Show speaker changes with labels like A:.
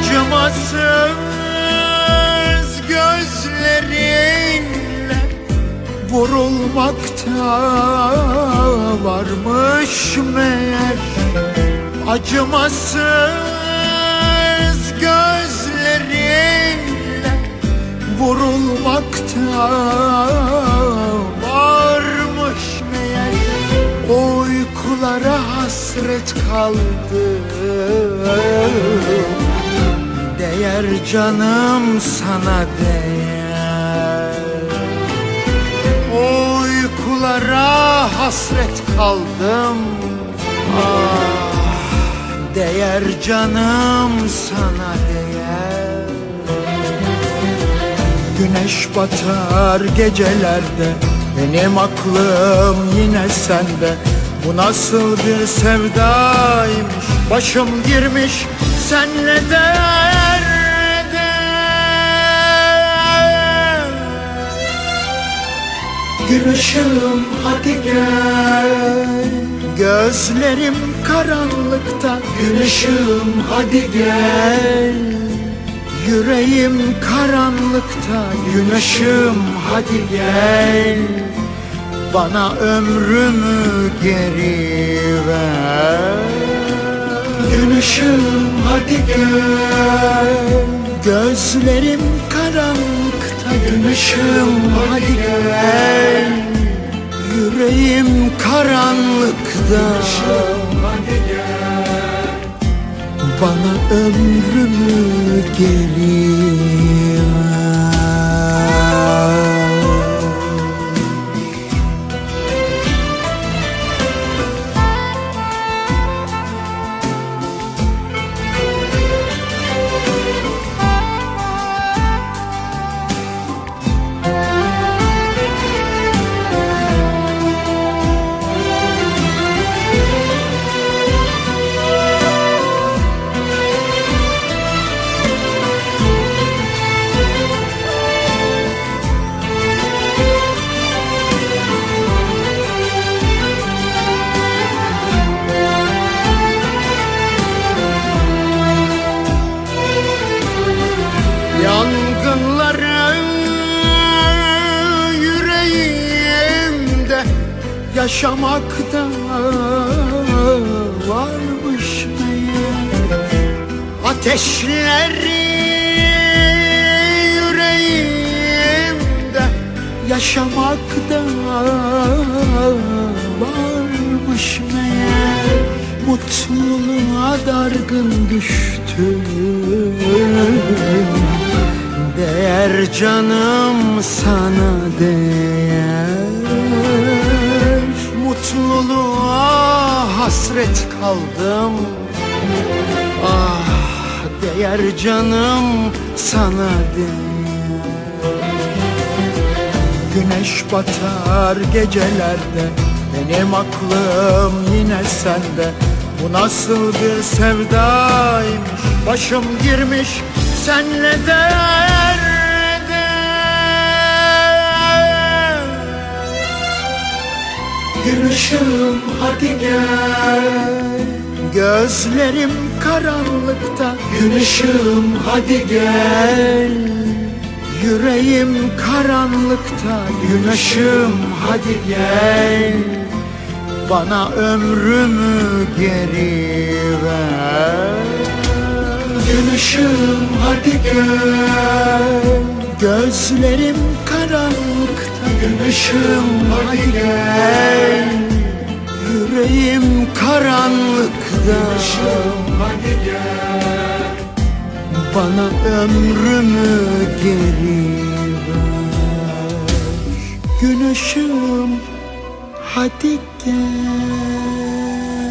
A: Acımasız gözlerinle Vurulmakta varmış meğer. Acımasız gözlerinle Vurulmakta varmış meğer. Uykulara hasret kaldım Değer canım sana değer Uykulara hasret kaldım. Ah değer canım sana değer. Güneş batar gecelerde Benim aklım yine sende. Bu nasıl bir sevdaymış Başım girmiş senle derde Gün hadi gel. Gözlerim karanlıkta. Gün hadi gel. Yüreğim karanlıkta. Gün hadi gel. Bana ömrümü geri ver. Gün hadi gel. Gözlerim karanlıkta Gün ışığım hadi gel. Yüreğim karanlıkta. Bana ömrümü geri ver yaşamakta varmış meğer Ateşleri yüreğimde yaşamakta varmış meğer Mutluluğa dargın düştüm. Değer canım sana değer hasret kaldım. Ah değer canım sana değer Güneş batar gecelerde Benim aklım yine sende. Bu nasıl bir sevdaymış Başım girmiş senle derde Işığım hadi gel. Gözlerim karanlıkta. Işığım hadi gel. Yüreğim karanlıkta. Gün ışığım hadi gel. Bana ömrümü geri ver. Işığım hadi gel Gözlerim karanlıkta Gün ışığım hadi gel. Yüreğim karanlıkta hadi gel. Bana ömrümü geri ver. Gün ışığım hadi gel